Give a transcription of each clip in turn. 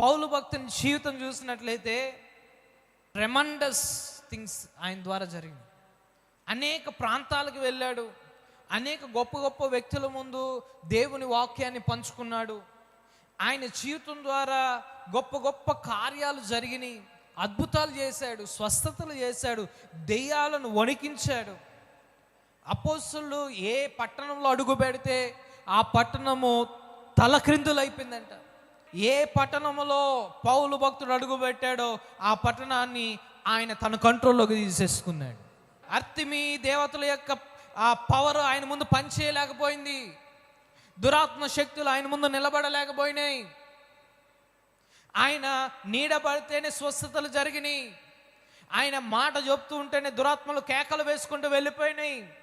పౌలు భక్తుని జీవితం చూసినట్లయితే రెమండస్ థింగ్స్ ఆయన ద్వారా జరిగింది. అనేక ప్రాంతాలకు వెళ్ళాడు. అనేక గొప్ప గొప్ప వ్యక్తుల ముందు దేవుని వాక్యాన్ని పంచుకున్నాడు. ఆయన జీవితం ద్వారా గొప్ప గొప్ప కార్యాలు జరిగినాయి అద్భుతాలు చేశాడు స్వస్థతలు చేశాడు దెయ్యాలను వణికించాడు. అపోస్తులు ఏ పట్టణంలో అడుగు పెడితే ఆ పట్టణము తలక్రిందులైపోయిందంట. ఏ పట్టణములో పౌలు భక్తుడు అడుగుపెట్టాడో ఆ పట్టణాన్ని ఆయన తన కంట్రోల్లోకి తీసేసుకున్నాడు. అర్తిమి దేవతల యొక్క ఆ పవర్ ఆయన ముందు పనిచేయలేకపోయింది. దురాత్మ శక్తులు ఆయన ముందు నిలబడలేకపోయినాయి. ఆయన నీడబడితేనే స్వస్థతలు జరిగినాయి. ఆయన మాట చెప్తూ ఉంటేనే దురాత్మలు కేకలు వేసుకుంటూ వెళ్ళిపోయినాయి.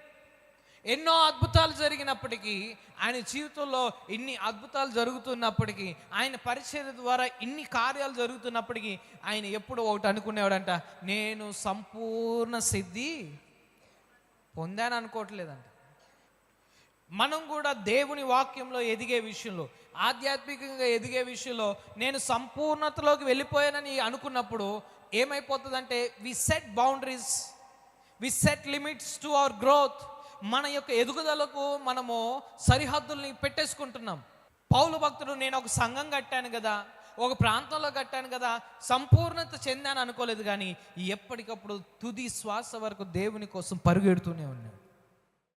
ఎన్నో అద్భుతాలు జరిగినప్పటికీ ఆయన జీవితంలో ఇన్ని అద్భుతాలు జరుగుతున్నప్పటికీ ఆయన పరిచయ ద్వారా ఇన్ని కార్యాలు జరుగుతున్నప్పటికీ ఆయన ఎప్పుడు ఒకటి అనుకునేవాడంట నేను సంపూర్ణ సిద్ధి పొందాను అనుకోవట్లేదంట. మనం కూడా దేవుని వాక్యంలో ఎదిగే విషయంలో ఆధ్యాత్మికంగా ఎదిగే విషయంలో నేను సంపూర్ణతలోకి వెళ్ళిపోయానని అనుకున్నప్పుడు ఏమైపోతుందంటే we set boundaries we set limits to our growth మన యొక్క ఎదుగుదలకు మనము సరిహద్దుల్ని పెట్టేసుకుంటున్నాం. పౌలు భక్తుడు నేను ఒక సంఘం కట్టాను కదా ఒక ప్రాంతంలో కట్టాను కదా సంపూర్ణత చెందాను అనుకోలేదు కానీ ఎప్పటికప్పుడు తుది శ్వాస వరకు దేవుని కోసం పరుగెడుతూనే ఉన్నాడు